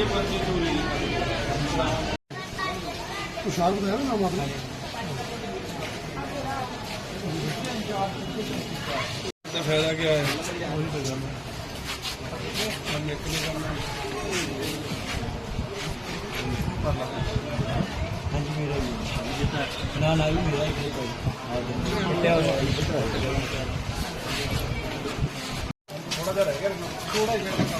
मेरी पर्ची चोरी तुषार बताया ना नाम आपने फायदा क्या है ना ना भी मेरा ही थोड़ा सा रह गया थोड़ा ही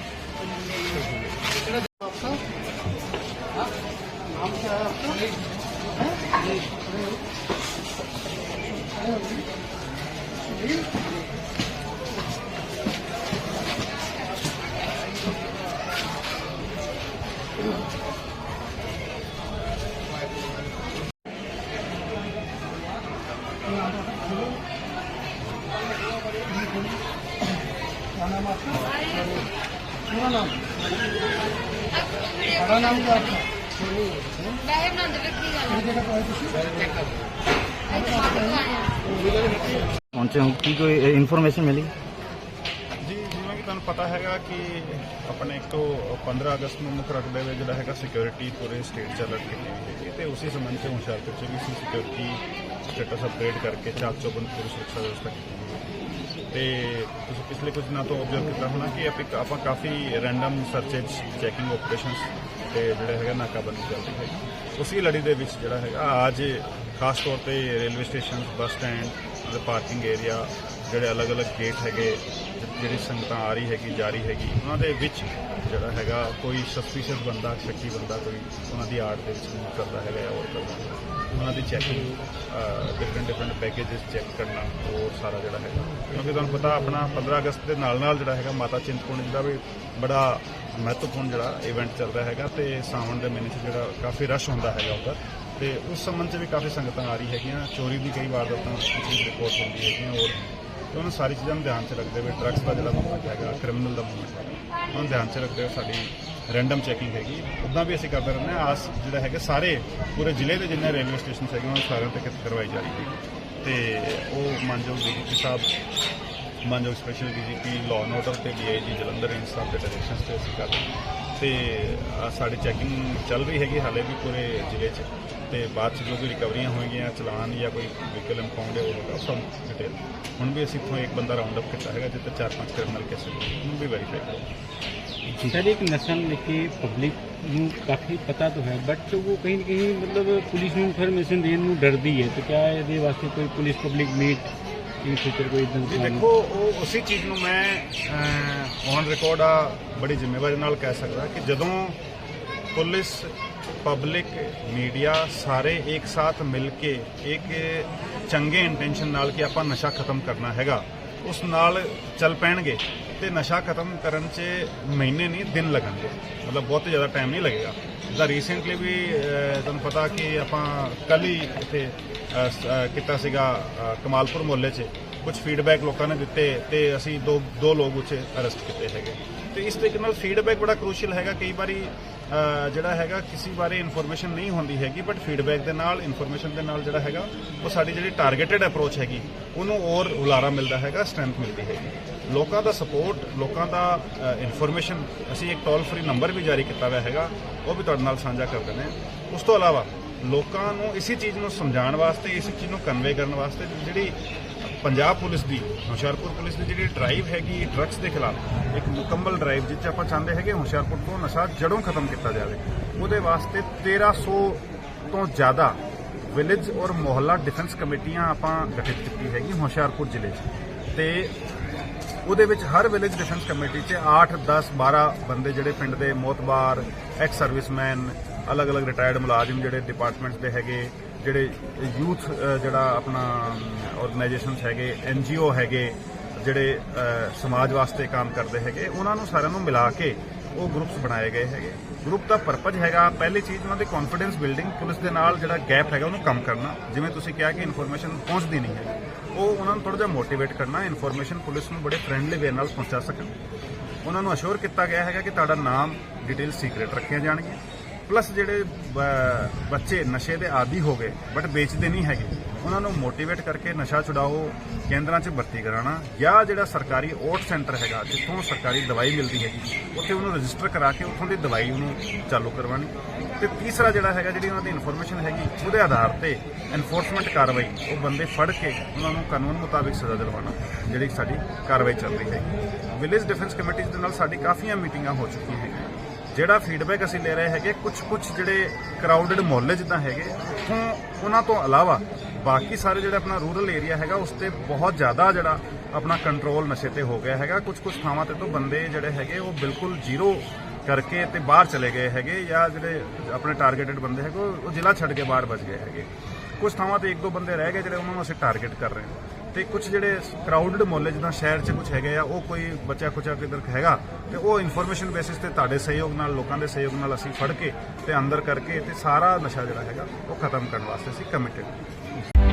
하나만 पूरा नाम बड़ा नाम क्या आपका ਵੈਸੇ ਬਣਾਉਂਦੇ ਵੇ ਕੀ ਗੱਲ ਕਿਹੜੀ ਜਗ੍ਹਾ ਤੋਂ ਆਏ ਤੁਸੀਂ ਹੈ ਟਮਾਟਰ ਤੋਂ ਆਏ ਆ ਪਹੁੰਚੇ ਹੋ ਕੀ ਕੋਈ ਇਨਫੋਰਮੇਸ਼ਨ ਮਿਲੀ ਜੀ ਜਿਵੇਂ ਕਿ ਤੁਹਾਨੂੰ ਪਤਾ ਹੈਗਾ ਕਿ ਆਪਣੇ ਇੱਕ ਤੋਂ 15 ਅਗਸਤ ਨੂੰ ਮੁੱਖ ਰਕਬੇ ਵਿੱਚ ਜਿਹੜਾ ਹੈਗਾ ਸਿਕਿਉਰਿਟੀ ਪੂਰੇ ਸਟੇਟ ਚ ਅਲਰਟ ਕੀਤੀ ਗਈ ਹੈ ਤੇ ਉਸੇ ਸੰਬੰਧ ਚ ਹੁਸ਼ਿਆਰਪੁਰ ਚ ਵੀ ਸੀ ਸਿਕਿਉਰਿਟੀ ਸਟੇਟਸ ਅਪਗ੍ਰੇਡ ਕਰਕੇ ਚਾਕ ਚੌਬੰਦ ਪੂਰੀ ਸੁਰੱਖਿਆ ਵਿਵਸਥਾ ਕੀਤੀ ਗਈ ਹੈ ਤੇ ਤੁਸੀਂ ਪਿਛਲੇ ਕੁਝ ਦਿਨਾਂ ਤੋਂ ਆਬਜ਼ਰਵ ਕੀਤਾ ਹੋਣਾ ਕਿ ਆਪਾਂ ਆਪਾਂ ਕਾਫੀ ਰੈਂਡਮ ਸਰਚੇਜ ਚੈਕਿੰਗ ਆਪਰੇਸ਼ਨਸ ਤੇ ਜਿਹੜੇ ਹੈਗਾ ਨਾਕਾਬੰਦੀ ਚੱਲਦੀ ਹੈ। ਉਸੇ ਲੜੀ ਦੇ ਵਿੱਚ ਜਿਹੜਾ ਹੈਗਾ, ਅੱਜ ਖਾਸ ਤੌਰ ਤੇ ਰੇਲਵੇ ਸਟੇਸ਼ਨ ਬੱਸ ਸਟੈਂਡ ਅਤੇ ਪਾਰਕਿੰਗ ਏਰੀਆ ਜਿਹੜੇ ਅਲੱਗ-ਅਲੱਗ ਗੇਟ ਹੈਗੇ, ਜਿਹੜੀ ਸੰਗਤਾਂ ਆ ਰਹੀ ਹੈਗੀ, ਜਾ ਰਹੀ ਹੈਗੀ, ਉਹਨਾਂ ਦੇ ਵਿੱਚ ਜਿਹੜਾ ਹੈਗਾ ਕੋਈ ਸਸਪੀਸ਼ੀਅਸ ਬੰਦਾ, ਸ਼ੱਕੀ ਬੰਦਾ ਕੋਈ ਉਹਨਾਂ ਦੀ ਆੜ ਦੇ ਵਿੱਚ move ਕਰਦਾ ਹੈਗਾ ਔਰ ਕਰਦਾ ਹੈਗਾ ਉਹਨਾਂ ਦੀ checking different different packages check ਕਰਨਾ, ਉਹ ਸਾਰਾ ਜਿਹੜਾ ਹੈਗਾ। ਕਿਉਂਕਿ ਤੁਹਾਨੂੰ ਪਤਾ ਆਪਣਾ 15 ਅਗਸਤ ਦੇ ਨਾਲ ਨਾਲ ਜਿਹੜਾ ਹੈਗਾ ਮਾਤਾ ਚਿੰਤਪੁਰਨੀ ਦਾ ਵੀ ਬੜਾ ਮਹੱਤਵਪੂਰਨ ਜਿਹੜਾ ਇਵੈਂਟ ਚੱਲਦਾ ਹੈਗਾ ਤੇ ਸਾਵਣ ਦੇ ਮਹੀਨੇ 'ਚ ਜਿਹੜਾ ਕਾਫੀ ਰਸ਼ ਹੁੰਦਾ ਹੈਗਾ ਉੱਧਰ। ਤੇ ਉਸ ਸੰਬੰਧ 'ਚ ਵੀ ਕਾਫੀ ਸੰਗਤਾਂ ਆ ਰਹੀ ਹੈਗੀਆਂ, ਚੋਰੀ ਦੀ ਕਈ ਵਾਰ ਤਾਂ ਰਿਪੋਰਟ ਹੁੰਦੀ ਹੈਗੀਆਂ ਔਰ ਤੇ ਉਹਨਾਂ ਸਾਰੀ ਚੀਜ਼ਾਂ ਨੂੰ ਧਿਆਨ 'ਚ ਰੱਖਦੇ ਹੋਏ ਡਰੱਗਸ ਦਾ ਜਿਹੜਾ ਮੂਵਮੈਂਟ ਹੈਗਾ ਕ੍ਰਿਮੀਨਲ ਦਾ ਮੂਵਮੈਂਟ ਹੈਗਾ, ਉਹਨੂੰ ਧਿਆਨ 'ਚ ਰੱਖਦੇ ਹੋਏ ਸਾਡੀ ਰੈਂਡਮ ਚੈਕਿੰਗ ਹੈਗੀ। ਉਦਾਂ ਵੀ ਅਸੀਂ ਕਰਦੇ ਰਹਿੰਦੇ ਹਾਂ। ਆਸ ਜਿਹੜਾ ਹੈਗਾ, ਸਾਰੇ ਪੂਰੇ ਜ਼ਿਲ੍ਹੇ ਦੇ ਜਿੰਨੇ ਰੇਲਵੇ ਸਟੇਸ਼ਨ ਹੈਗੇ, ਉਹਨਾਂ ਸਾਰਿਆਂ ਤੇ ਕਿਤ ਕਰਵਾਈ ਜਾ ਰਹੀ ਹੈ। ਤੇ ਉਹ ਮਾਨਯੋਗ ਡੀਜੀਪੀ ਸਾਹਿਬ, ਮਾਨਯੋਗ special DGP law and order ਤੇ ਡੀਆਈਜੀ ਜਲੰਧਰ ਰੇਂਜ ਸਾਹਿਬ ਦੇ ਡਾਇਰੈਕਸ਼ਨਸ ਤੇ ਅਸੀਂ ਕਰ ਰਹੇ ਹਾਂ। ਤੇ ਸਾਡੀ ਚੈਕਿੰਗ ਚੱਲ ਰਹੀ ਹੈਗੀ ਹਾਲੇ ਵੀ ਪੂਰੇ ਜ਼ਿਲ੍ਹੇ 'ਚ। ਤੇ ਬਾਅਦ 'ਚ ਜੋ ਵੀ ਰਿਕਵਰੀਆਂ ਹੋਈਆਂ ਚਲਾਨ ਜਾਂ ਕੋਈ ਵਹੀਕਲ ਇੰਪਾਊਂਡ ਹੈ, ਉਹ ਸਭ ਡਿਟੇਲ ਹੁਣ ਵੀ ਅਸੀਂ ਇੱਥੋਂ ਇੱਕ ਬੰਦਾ ਰਾਉਂਡ ਅਪ ਕੀਤਾ ਹੈਗਾ ਜਿੱਤੇ ਚਾਰ ਪੰਜ ਕ੍ਰਿਮੀਨਲ ਕੇਸ ਉਹਨੂੰ ਵੀ ਵੈਰੀਫਾਈ ਕਰਾਂਗੇ ਸਰ ਇੱਕ ਨਸ਼ਲ ਲੈ ਕੇ ਪਬਲਿਕ ਨੂੰ ਕਾਫੀ ਪਤਾ ਤਾਂ ਹੈ ਬਟ ਉਹ ਕहीं ਨਾ ਕहीं ਮਤਲਬ ਪੁਲਿਸ ਨੂੰ ਇਨਫੋਰਮੇਸ਼ਨ ਦੇਣ ਨੂੰ ਡਰਦੀ ਹੈ ਤੇ ਕਿਆ ਇਹਦੇ ਵਾਸਤੇ ਕੋਈ police public meet in future ਕੋਈ ਇਦਾਂ ਜੀ ਦੇਖੋ ਉਹ ਉਸੇ ਚੀਜ਼ ਨੂੰ ਮੈਂ ਔਨ ਰਿਕਾਰਡ ਆ ਬੜੀ ਜ਼ਿੰਮੇਵਾਰੀ ਨਾਲ ਕਹਿ ਸਕਦਾ ਕਿ ਜਦੋਂ ਪੁਲਿਸ ਪਬਲਿਕ ਮੀਡੀਆ ਸਾਰੇ ਇੱਕ ਸਾਥ ਮਿਲ ਕੇ ਇੱਕ ਚੰਗੇ ਇੰਟੈਂਸ਼ਨ ਨਾਲ ਕਿ ਆਪਾਂ ਨਸ਼ਾ ਖਤਮ ਕਰਨਾ ਹੈਗਾ ਉਸ ਨਾਲ ਚੱਲ ਪੈਣਗੇ ਤੇ ਨਸ਼ਾ ਖਤਮ ਕਰਨ 'ਚ ਮਹੀਨੇ ਨਹੀਂ, ਦਿਨ ਲੱਗਣਗੇ। ਮਤਲਬ ਬਹੁਤ ਜ਼ਿਆਦਾ ਟਾਈਮ ਨਹੀਂ ਲੱਗੇਗਾ। ਜਿੱਦਾਂ ਰੀਸੈਂਟਲੀ ਵੀ ਤੁਹਾਨੂੰ ਪਤਾ ਕਿ ਆਪਾਂ ਕੱਲ ਹੀ ਇੱਥੇ ਕੀਤਾ ਸੀਗਾ ਕਮਾਲਪੁਰ ਮੁਹੱਲੇ 'ਚ। ਕੁਝ ਫੀਡਬੈਕ ਲੋਕਾਂ ਨੇ ਦਿੱਤੇ ਤੇ ਅਸੀਂ ਦੋ ਦੋ ਲੋਕ ਉੱਥੇ ਅਰੈਸਟ ਕੀਤੇ ਹੈਗੇ। ਤੇ ਇਸ ਤਰੀਕੇ ਨਾਲ ਫੀਡਬੈਕ ਬੜਾ ਕ੍ਰੂਸ਼ੀਅਲ ਹੈਗਾ। ਕਈ ਵਾਰੀ ਜਿਹੜਾ ਹੈਗਾ, ਕਿਸੇ ਬਾਰੇ ਇਨਫੋਰਮੇਸ਼ਨ ਨਹੀਂ ਹੁੰਦੀ ਹੈਗੀ ਬਟ ਫੀਡਬੈਕ ਦੇ ਨਾਲ ਇਨਫੋਰਮੇਸ਼ਨ ਦੇ ਨਾਲ ਜਿਹੜਾ ਹੈਗਾ, ਉਹ ਸਾਡੀ ਜਿਹੜੀ ਟਾਰਗੇਟਡ ਅਪਰੋਚ ਹੈਗੀ, ਉਹਨੂੰ ਹੋਰ ਹੁਲਾਰਾ ਮਿਲਦਾ ਹੈਗਾ ਸਟਰੈਂਥ ਮਿਲਦੀ ਹੈਗੀ। ਲੋਕਾਂ ਦਾ ਸਪੋਰਟ ਲੋਕਾਂ ਦਾ ਇਨਫੋਰਮੇਸ਼ਨ ਅਸੀਂ ਇੱਕ ਟੋਲ ਫ੍ਰੀ ਨੰਬਰ ਵੀ ਜਾਰੀ ਕੀਤਾ ਹੋਇਆ ਹੈਗਾ, ਉਹ ਵੀ ਤੁਹਾਡੇ ਨਾਲ ਸਾਂਝਾ ਕਰ ਦਿੰਦੇ ਹਾਂ। ਉਸ ਤੋਂ ਇਲਾਵਾ, ਲੋਕਾਂ ਨੂੰ ਇਸੇ ਚੀਜ਼ ਨੂੰ ਸਮਝਾਉਣ ਵਾਸਤੇ, ਇਸ ਚੀਜ਼ ਨੂੰ ਕਨਵੇ ਕਰਨ ਵਾਸਤੇ ਜਿਹੜੀ ਪੰਜਾਬ ਪੁਲਿਸ ਦੀ, ਹੁਸ਼ਿਆਰਪੁਰ ਪੁਲਿਸ ਦੀ ਜਿਹੜੀ ਡਰਾਈਵ ਹੈਗੀ ਡਰੱਗਸ ਦੇ ਖਿਲਾਫ, ਇੱਕ ਮੁਕੰਮਲ ਡਰਾਈਵ ਜਿੱਚ ਆਪਾਂ ਚਾਹੁੰਦੇ ਹੈਗੇ ਹੁਸ਼ਿਆਰਪੁਰ ਤੋਂ ਨਸ਼ਾ ਜੜੋਂ ਖਤਮ ਕੀਤਾ ਜਾਵੇ, ਉਹਦੇ ਵਾਸਤੇ 1300 ਤੋਂ ਜ਼ਿਆਦਾ ਵਿਲੇਜ ਔਰ ਮੁਹੱਲਾ ਡਿਫੈਂਸ ਕਮੇਟੀਆਂ ਆਪਾਂ ਗਠਿਤ ਕੀਤੀ ਹੈਗੀ ਹੁਸ਼ਿਆਰਪੁਰ ਜ਼ਿਲ੍ਹੇ 'ਚ। ਤੇ ਉਹਦੇ ਵਿੱਚ ਹਰ ਵਿਲੇਜ ਡਿਫੈਂਸ ਕਮੇਟੀ 'ਚ 8 10 12 ਬੰਦੇ ਜਿਹੜੇ ਪਿੰਡ ਦੇ ਮੋਤਬਾਰ ਐਕਸ ਸਰਵਿਸਮੈਨ ਅਲੱਗ-ਅਲੱਗ ਰਿਟਾਇਰਡ ਮੁਲਾਜ਼ਮ ਜਿਹੜੇ ਡਿਪਾਰਟਮੈਂਟਸ ਦੇ ਹੈਗੇ, ਜਿਹੜੇ ਯੂਥ ਜਿਹੜਾ ਆਪਣਾ ਆਰਗੇਨਾਈਜੇਸ਼ਨਸ ਹੈਗੇ ਐਨਜੀਓ ਹੈਗੇ, ਜਿਹੜੇ ਸਮਾਜ ਵਾਸਤੇ ਕੰਮ ਕਰਦੇ ਹੈਗੇ, ਉਹਨਾਂ ਨੂੰ ਸਾਰਿਆਂ ਨੂੰ ਮਿਲਾ ਕੇ ਉਹ ਗਰੁੱਪਸ ਬਣਾਏ ਗਏ ਹੈਗੇ। ਗਰੁੱਪ ਦਾ ਪਰਪਸ ਹੈਗਾ ਪਹਿਲੀ ਚੀਜ਼ ਉਹਨਾਂ ਦੇ ਕੌਨਫੀਡੈਂਸ ਬਿਲਡਿੰਗ ਪੁਲਿਸ ਦੇ ਨਾਲ ਜਿਹੜਾ ਗੈਪ ਹੈਗਾ ਉਹਨੂੰ ਕਮ ਕਰਨਾ। ਜਿਵੇਂ ਤੁਸੀਂ ਕਿਹਾ ਕਿ ਇਨਫੋਰਮੇਸ਼ਨ ਪਹੁੰਚਦੀ ਨਹੀਂ ਹੈ। ਉਹ ਉਹਨਾਂ ਨੂੰ ਥੋੜਾ ਜਿਹਾ ਮੋਟੀਵੇਟ ਕਰਨਾ ਇਨਫੋਰਮੇਸ਼ਨ ਪੁਲਿਸ ਨੂੰ ਬੜੇ ਫ੍ਰੈਂਡਲੀ ਵੇ ਨਾਲ ਪਹੁੰਚਾ ਸਕਣ। ਉਹਨਾਂ ਨੂੰ ਅਸ਼ੋਰ ਕੀਤਾ ਗਿਆ ਹੈਗਾ ਕਿ ਤੁਹਾਡਾ ਨਾਮ ਡਿਟੇਲ ਸੀਕ੍ਰੀਟ ਰੱਖੀਆਂ ਜਾਣਗੀਆਂ। ਪਲੱਸ ਜਿਹੜੇ ਬ- ਬੱਚੇ ਨਸ਼ੇ ਦੇ ਆਦੀ ਹੋ ਗਏ ਬਟ ਵੇਚਦੇ ਨਹੀਂ ਹੈਗੇ। ਉਹਨਾਂ ਨੂੰ ਮੋਟੀਵੇਟ ਕਰਕੇ ਨਸ਼ਾ ਛੁਡਾਓ ਕੇਂਦਰਾਂ 'ਚ ਭਰਤੀ ਕਰਾਉਣਾ ਜਾਂ ਜਿਹੜਾ ਸਰਕਾਰੀ ਓਟ ਸੈਂਟਰ ਹੈਗਾ, ਜਿੱਥੋਂ ਸਰਕਾਰੀ ਦਵਾਈ ਮਿਲਦੀ ਹੈਗੀ, ਉੱਥੇ ਉਹਨੂੰ ਰਜਿਸਟਰ ਕਰਾ ਕੇ ਉੱਥੋਂ ਦੀ ਦਵਾਈ ਉਹਨੂੰ ਚਾਲੂ ਕਰਵਾਉਣੀ। ਤੇ ਤੀਸਰਾ ਜਿਹੜਾ ਹੈਗਾ, ਜਿਹੜੀ ਉਹਨਾਂ ਦੀ ਇਨਫੋਰਮੇਸ਼ਨ ਹੈਗੀ, ਉਹਦੇ ਆਧਾਰ ਤੇ ਐਨਫੋਰਸਮੈਂਟ ਕਾਰਵਾਈ, ਉਹ ਬੰਦੇ ਫੜ ਕੇ ਉਹਨਾਂ ਨੂੰ ਕਾਨੂੰਨ ਮੁਤਾਬਿਕ ਸਜ਼ਾ ਦਿਲਵਾਉਣਾ, ਜਿਹੜੀ ਸਾਡੀ ਕਾਰਵਾਈ ਚੱਲ ਰਹੀ ਹੈ ਵਿਲੇਜ ਡਿਫੈਂਸ ਕਮੇਟੀਜ਼ ਦੇ ਨਾਲ ਸਾਡੀ ਕਾਫੀਆਂ ਮੀਟਿੰਗਾਂ ਹੋ ਚੁੱਕੀਆਂ ਹੈਗੀਆਂ। ਜਿਹੜਾ ਫੀਡਬੈਕ ਅਸੀਂ ਲੈ ਰਹੇ ਹੈਗੇ ਕੁਝ ਕੁਝ ਜਿਹੜੇ ਕਰਾਊਡਡ ਮੁਹੱਲੇ ਜਿੱਦਾਂ ਹੈਗੇ, ਉੱਥੋਂ ਉਹਨਾਂ ਤੋਂ ਇਲਾਵਾ ਬਾਕੀ ਸਾਰੇ ਜਿਹੜਾ ਆਪਣਾ ਰੂਰਲ ਏਰੀਆ ਹੈਗਾ, ਉਸ ਤੇ ਬਹੁਤ ਜ਼ਿਆਦਾ ਜਿਹੜਾ ਆਪਣਾ ਕੰਟਰੋਲ ਨਸ਼ੇ ਤੇ ਹੋ ਗਿਆ ਹੈਗਾ। ਕੁਝ ਕੁਝ ਥਾਵਾਂ ਤੇ ਤੋਂ ਬੰਦੇ ਜਿਹੜੇ ਹੈਗੇ, ਉਹ ਬਿਲਕੁਲ ਜ਼ੀਰੋ ਕਰਕੇ ਤੇ ਬਾਹਰ ਚਲੇ ਗਏ ਹੈਗੇ ਜਾਂ ਜਿਹੜੇ ਆਪਣੇ ਟਾਰਗੇਟਡ ਬੰਦੇ ਹੈਗੇ, ਉਹ ਜ਼ਿਲ੍ਹਾ ਛੱਡ ਕੇ ਬਾਹਰ ਬਚ ਗਏ ਹੈਗੇ। ਕੁਝ ਥਾਵਾਂ ਤੇ ਇੱਕ ਦੋ ਬੰਦੇ ਰਹਿ ਗਏ ਜਿਹੜੇ ਉਹਨਾਂ ਨੂੰ ਅਸੀਂ ਟਾਰਗੇਟ ਕਰ ਰਹੇ ਹਾਂ। ਤੇ ਕੁਝ ਜਿਹੜੇ ਕਰਾਊਡਡ ਮੁਹੱਲੇ, ਜਿੱਦਾਂ ਸ਼ਹਿਰ 'ਚ ਕੁਝ ਹੈਗੇ ਆ, ਉਹ ਕੋਈ ਬੱਚਾ ਕੁਚਾ ਕਿਧਰ ਹੈਗਾ, ਤੇ ਉਹ ਇਨਫੋਰਮੇਸ਼ਨ ਬੇਸਿਸ ਤੇ ਤੁਹਾਡੇ ਸਹਿਯੋਗ ਨਾਲ, ਲੋਕਾਂ ਦੇ ਸਹਿਯੋਗ ਨਾਲ ਅਸੀਂ ਫੜ ਕੇ ਤੇ ਅੰਦਰ ਕਰਕੇ ਤੇ ਸਾਰਾ ਨਸ਼ਾ ਜਿਹੜਾ ਹੈਗਾ, ਉਹ ਖਤਮ ਕਰਨ ਵਾਸਤੇ ਅਸੀਂ committed